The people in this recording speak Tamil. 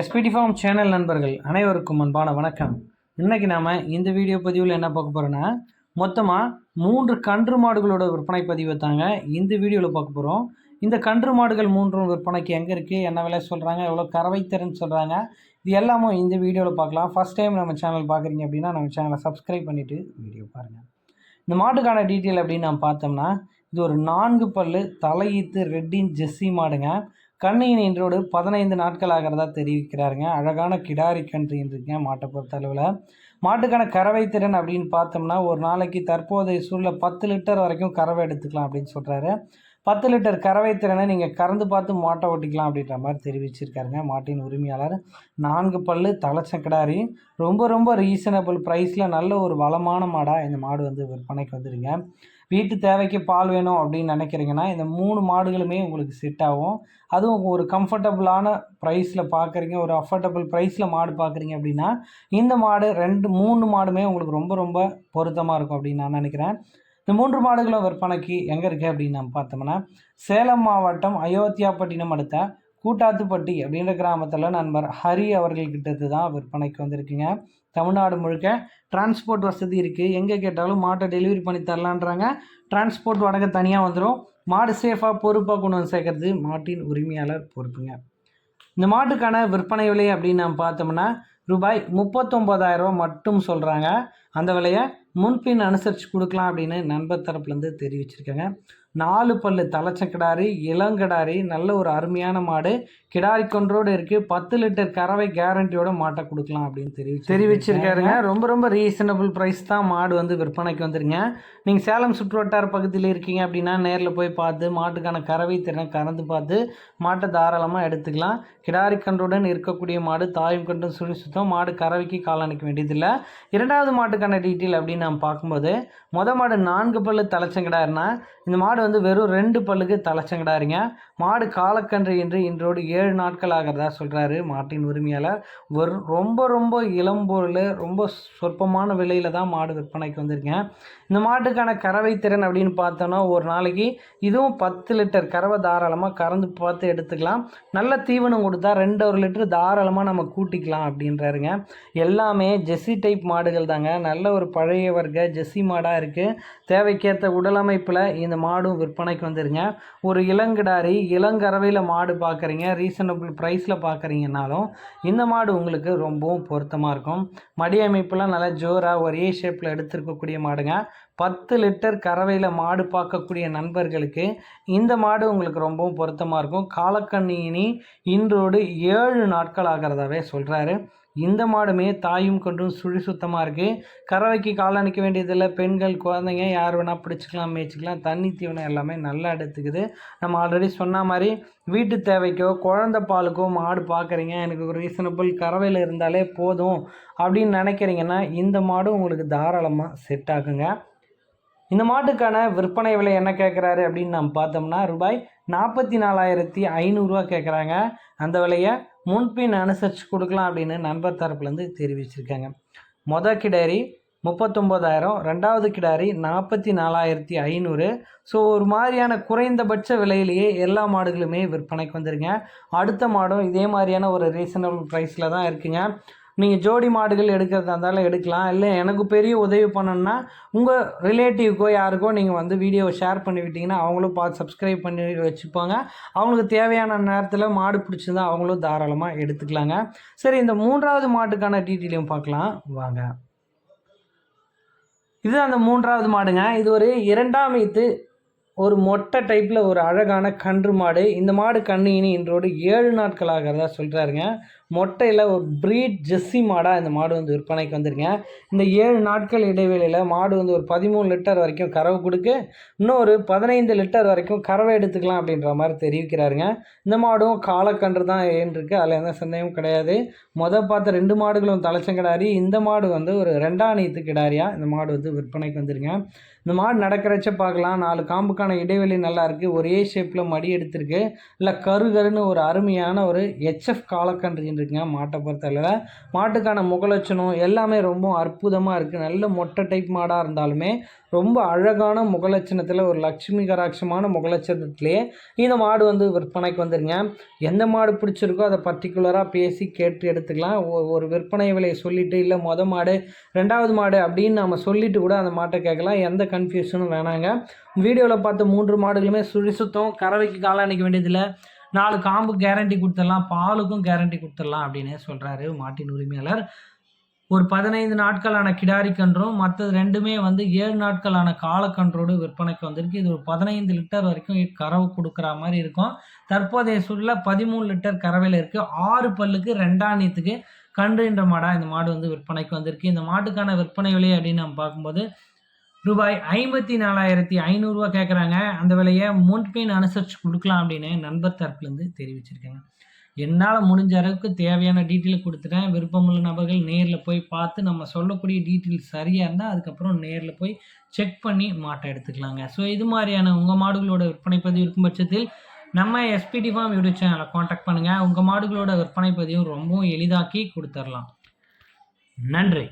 எஸ்பிடி ஃபார்ம் சேனல் நண்பர்கள் அனைவருக்கும் அன்பான வணக்கம். இன்னைக்கு நாம் இந்த வீடியோ பதிவில் என்ன பார்க்க போகிறோன்னா மொத்தமாக மூன்று கன்று மாடுகளோட விற்பனை பதிவை தாங்க இந்த வீடியோவில் பார்க்க போகிறோம் இந்த கன்று மாடுகள் மூன்றும் விற்பனைக்கு எங்கே இருக்குது என்ன விலை சொல்கிறாங்க எவ்வளோ கறவைத்திறன் சொல்கிறாங்க இது எல்லாமும் இந்த வீடியோவில் பார்க்கலாம். ஃபஸ்ட் டைம் நம்ம சேனல் பார்க்குறீங்க அப்படின்னா நம்ம சேனலை சப்ஸ்கிரைப் பண்ணிவிட்டு வீடியோ பாருங்கள் இந்த மாட்டுக்கான டீட்டெயில் அப்படின்னு நம்ம பார்த்தோம்னா இது ஒரு நான்கு பல்லு தலையீத்து ரெட்டின் ஜெஸ்ஸி மாடுங்க. கண்ணியின் இன்றோடு பதினைந்து நாட்கள் ஆகிறதா தெரிவிக்கிறாருங்க. அழகான கிடாரி கன்று இருக்குங்க மாட்டை பொறுத்தளவில் மாட்டுக்கான கறவை திறன் அப்படின்னு பார்த்தோம்னா ஒரு நாளைக்கு தற்போதைய சூழலில் பத்து லிட்டர் வரைக்கும் கறவை எடுத்துக்கலாம் அப்படின்னு சொல்கிறாரு பத்து லிட்டர் கறவை திறனை நீங்கள் கறந்து பார்த்து மாட்டை ஓட்டிக்கலாம் அப்படின்ற மாதிரி தெரிவிச்சிருக்காருங்க மாட்டின் உரிமையாளர். நான்கு பல்லு தலைச்சக்கடாரி ரொம்ப ரொம்ப ரீசனபிள் ப்ரைஸில் நல்ல ஒரு வளமான மாடாக இந்த மாடு வந்து விற்பனைக்கு வந்துடுங்க வீட்டு தேவைக்கு பால் வேணும் அப்படின்னு நினைக்கிறீங்கன்னா இந்த மூணு மாடுகளுமே உங்களுக்கு செட் ஆகும். அதுவும் ஒரு கம்ஃபர்டபுளான ப்ரைஸில் பார்க்குறீங்க ஒரு அஃபோர்டபுள் ப்ரைஸில் மாடு பார்க்குறீங்க அப்படின்னா இந்த மாடு ரெண்டு மூணு மாடுமே உங்களுக்கு ரொம்ப ரொம்ப பொருத்தமாக இருக்கும் அப்படின்னு நான் நினைக்கிறேன். இந்த மூன்று மாடுகளும் விற்பனைக்கு எங்கே இருக்குது அப்படின்னு நம்ம பார்த்தோம்னா சேலம் மாவட்டம் அயோத்தியாப்பட்டினம் அடுத்த கூட்டாத்துப்பட்டி அப்படின்ற கிராமத்தில் நண்பர் ஹரி அவர்கள்கிட்ட தான் விற்பனைக்கு வந்திருக்குங்க. தமிழ்நாடு முழுக்க டிரான்ஸ்போர்ட் வசதி இருக்குது எங்கே கேட்டாலும் மாட்டை டெலிவரி பண்ணி தரலான்றாங்க. டிரான்ஸ்போர்ட் வடக்க தனியாக வந்துடும் மாடு சேஃபாக பொறுப்பாக கொண்டு வந்து சேர்க்கறது மாட்டின் உரிமையாளர் பொறுப்புங்க. இந்த மாட்டுக்கான விற்பனை விலை அப்படின்னு நம்ம பார்த்தோம்னா ரூபாய் முப்பத்தொம்போதாயிரம் மட்டும் சொல்கிறாங்க அந்த விலையை முன்பின் அனுசரித்து கொடுக்கலாம் அப்படின்னு நண்பர் தரப்புலேருந்து தெரிவிச்சிருக்காங்க. நாலு பல்லு தலைச்சக்கிடாரி இளங்கடாரி நல்ல ஒரு அருமையான மாடு. கிடாரி கொன்றோடு இருக்குது பத்து லிட்டர் கறவை கேரண்டியோட மாட்டை கொடுக்கலாம் அப்படின்னு தெரிவி தெரிவிச்சிருக்காருங்க. ரொம்ப ரொம்ப ரீசனபிள் ப்ரைஸ் தான் மாடு வந்து விற்பனைக்கு வந்துருங்க. நீங்கள் சேலம் சுற்றுவட்டார பகுதியில் இருக்கீங்க அப்படின்னா நேரில் போய் பார்த்து மாட்டுக்கான கறவை திறனை கறந்து பார்த்து மாட்டை தாராளமாக எடுத்துக்கலாம். கிடாரி கன்றுடன் இருக்கக்கூடிய மாடு தாயும் கன்றும் சுழி சுத்தம். மாடு கறவைக்கு காலணிக்க வேண்டியதில்லை. இரண்டாவது மாட்டுக்கான டீட்டெயில் அப்படின்னு நம்ம பார்க்கும்போது மொதல் மாடு நான்கு பல்லு தலைச்சங்கிடாருன்னா இந்த மாடு வந்து வெறும் ரெண்டு பல்லுக்கு தலைச்சங்கடாருங்க மாடு காலக்கன்று என்று இன்றோடு ஏழு நாட்கள் ஆகிறதா சொல்கிறாரு மாட்டின் உரிமையாளர். ஒரு ரொம்ப ரொம்ப இளம்பொருள் ரொம்ப சொற்பமான விலையில் தான் மாடு விற்பனைக்கு வந்திருக்கேன். இந்த மாட்டுக்கான கறவை திறன் அப்படின்னு பார்த்தோன்னா ஒரு நாளைக்கு இதுவும் பத்து லிட்டர் கறவை தாராளமாக கறந்து பார்த்து எடுத்துக்கலாம். நல்ல தீவனம் கொடுத்தா ரெண்டு ஒரு லிட்டர் தாராளமாக நம்ம கூட்டிக்கலாம் அப்படின்றாருங்க. எல்லாமே ஜெஸ்ஸி டைப் மாடுகள் தாங்க. நல்ல ஒரு பழைய வர்க்க ஜெஸ்ஸி மாடாக இருக்குது தேவைக்கேற்ற உடலமைப்பில் இந்த மாடும் விற்பனைக்கு வந்துருங்க ஒரு இளங்கிடாரி இளங்கறவையில் மாடு பார்க்குறீங்க ரீசனபிள் ப்ரைஸில் பார்க்குறீங்கனாலும் இந்த மாடு உங்களுக்கு ரொம்பவும் பொருத்தமாக இருக்கும். மடி அமைப்பெல்லாம் நல்லா ஜோராக ஒரே ஷேப்பில் எடுத்துருக்கக்கூடிய மாடுங்க. பத்து லிட்டர் கறவையில் மாடு பார்க்கக்கூடிய நண்பர்களுக்கு இந்த மாடு உங்களுக்கு ரொம்பவும் பொருத்தமாக இருக்கும். காலக்கண்ணினி இன்றோடு ஏழு நாட்கள் ஆகிறதாவே சொல்கிறாரு இந்த மாடுமே தாயும் கொண்டும் சுழி சுத்தமாக இருக்குது கறவைக்கு கால் அணைக்க வேண்டியதில்லை. பெண்கள் குழந்தைங்க யார் வேணால் பிடிச்சிக்கலாம் மேய்ச்சிக்கலாம். தண்ணி தீவனம் எல்லாமே நல்லா எடுத்துக்குது. நம்ம ஆல்ரெடி சொன்ன மாதிரி வீட்டு தேவைக்கோ குழந்த பாலுக்கோ மாடு பார்க்குறீங்க எனக்கு ஒரு ரீசனபிள் கறவையில் இருந்தாலே போதும் அப்படின்னு நினைக்கிறீங்கன்னா இந்த மாடு உங்களுக்கு தாராளமாக செட் ஆகுங்க. இந்த மாட்டுக்கான விற்பனை விலை என்ன கேட்குறாரு அப்படின்னு நம்ம பார்த்தோம்னா ரூபாய் நாற்பத்தி நாலாயிரத்தி ஐநூறுரூவா கேட்குறாங்க அந்த விலையை முன்பின் அனுசரித்து கொடுக்கலாம் அப்படின்னு நண்பர் தரப்புலேருந்து தெரிவிச்சிருக்காங்க. மொதல் கிடாரி முப்பத்தொம்போதாயிரம் ரெண்டாவது கிடாரி நாற்பத்தி நாலாயிரத்தி ஐநூறு. ஸோ ஒரு மாதிரியான குறைந்தபட்ச விலையிலேயே எல்லா மாடுகளுமே விற்பனைக்கு வந்துருங்க. அடுத்த மாடும் இதே மாதிரியான ஒரு ரீசனபிள் ப்ரைஸில் தான் இருக்குங்க. நீங்கள் ஜோடி மாடுகள் எடுக்கிறதா இருந்தாலும் எடுக்கலாம். இல்லை எனக்கு பெரிய உதவி பண்ணணும்னா உங்கள் ரிலேட்டிவ்க்கோ யாருக்கோ நீங்கள் வந்து வீடியோவை ஷேர் பண்ணி விட்டிங்கன்னா அவங்களும் பார்த்து சப்ஸ்கிரைப் பண்ணி வச்சுப்பாங்க. அவங்களுக்கு தேவையான நேரத்தில் மாடு பிடிச்சிருந்தா அவங்களும் தாராளமாக எடுத்துக்கலாங்க. சரி இந்த மூன்றாவது மாட்டுக்கான டீட்டெயிலையும் பார்க்கலாம். வாங்க. இது அந்த மூன்றாவது மாடுங்க. இது ஒரு இரண்டாம் ஈத்து ஒரு மொட்டை டைப்பில் ஒரு அழகான கன்று மாடு. இந்த மாடு கண்ணினி இன்றோடு ஏழு நாட்கள் ஆகிறதா சொல்கிறாருங்க மொட்டையில் ஒரு ப்ரீட் ஜெஸ்ஸி மாடாக இந்த மாடு வந்து விற்பனைக்கு வந்திருக்கேன் இந்த ஏழு நாட்கள் இடைவெளியில் மாடு வந்து ஒரு பதிமூணு லிட்டர் வரைக்கும் கறவை கொடுக்கு இன்னும் ஒரு பதினைந்து லிட்டர் வரைக்கும் கறவை எடுத்துக்கலாம் அப்படின்ற மாதிரி தெரிவிக்கிறாருங்க. இந்த மாடும் காலக்கன்று தான் ஏன்ருக்கு அதில் எந்த சந்தேகமும் கிடையாது. மொதல் பார்த்த ரெண்டு மாடுகளும் தலைச்சங்கிடாரி இந்த மாடு வந்து ஒரு ரெண்டாம் நீத்து கிடாரியாக இந்த மாடு வந்து விற்பனைக்கு வந்துருங்க இந்த மாடு நடக்கிறச்ச பார்க்கலாம் நாலு காம்புக்கான இடைவெளி நல்லா இருக்குது ஒரே ஷேப்பில் மடி எடுத்திருக்கு. இல்லை கரு கருன்னு ஒரு அருமையான ஒரு ஹெச்எஃப் காலக்கன்று இருக்குங்க மாட்டை பொறுத்தளவில் மாட்டுக்கான முகலட்சணம் எல்லாமே ரொம்ப அற்புதமாக இருக்குது நல்ல மொட்டை டைப் மாடாக இருந்தாலுமே ரொம்ப அழகான முகலட்சணத்தில் ஒரு லட்சுமி கராட்சமான முகலட்சணத்திலே இந்த மாடு வந்து விற்பனைக்கு வந்துருங்க. எந்த மாடு பிடிச்சிருக்கோ அதை பர்டிகுலராக பேசி கேட்டு எடுத்துக்கலாம். ஒ- ஒரு விற்பனை விலையை சொல்லிவிட்டு இல்லை மொத மாடு ரெண்டாவது மாடு அப்படின்னு நம்ம சொல்லிட்டு கூட அந்த மாட்டை கேட்கலாம். எந்த கன்ஃபியூஷனும் வேணாங்க. வீடியோவில் பார்த்த மூன்று மாடுகளுமே சுழி சுத்தம் கறவைக்கு காலம் அணிக்க வேண்டியதில்லை. நாலு காம்பு கேரண்டி கொடுத்துடலாம் பாலுக்கும் கேரண்டி கொடுத்துடலாம் அப்படின்னு சொல்கிறாரு மாட்டின் உரிமையாளர். ஒரு பதினைந்து நாட்களான கிடாரி கன்றும் மற்றது ரெண்டுமே வந்து ஏழு நாட்களான காலக்கன்றோடு விற்பனைக்கு வந்திருக்கு. இது ஒரு பதினைந்து லிட்டர் வரைக்கும் கறவை கொடுக்குற மாதிரி இருக்கும். தற்போதைய சூழலில் பதிமூணு லிட்டர் கறவையில் இருக்குது ஆறு பல்லுக்கு ரெண்டாணியத்துக்கு கன்றுன்ற மாடாக இந்த மாடு வந்து விற்பனைக்கு வந்திருக்கு. இந்த மாட்டுக்கான விற்பனை விலை அப்படின்னு நம்ம பார்க்கும்போது ரூபாய் ஐம்பத்தி நாலாயிரத்தி ஐநூறுரூவா கேட்குறாங்க அந்த விலையை முன்பின் அனுசரித்து கொடுக்கலாம் அப்படின்னு நண்பர் தரப்புலேருந்து தெரிவிச்சிருக்காங்க. என்னால் முடிஞ்ச அளவுக்கு தேவையான டீட்டெயில் கொடுத்துட்டேன். விருப்பமுள்ள நபர்கள் நேரில் போய் பார்த்து நம்ம சொல்லக்கூடிய டீட்டெயில் சரியாக இருந்தால் அதுக்கப்புறம் நேரில் போய் செக் பண்ணி மாட்டை எடுத்துக்கலாங்க. ஸோ இது மாதிரியான உங்கள் மாடுகளோட விற்பனை பதிவு இருக்கும் பட்சத்தில் நம்ம எஸ்பிடி ஃபார்ம் யூடியூப் சேனலை காண்டாக்ட் பண்ணுங்கள் உங்கள் மாடுகளோட விற்பனை பதிவும் ரொம்பவும் எளிதாக்கி கொடுத்துடலாம் நன்றி.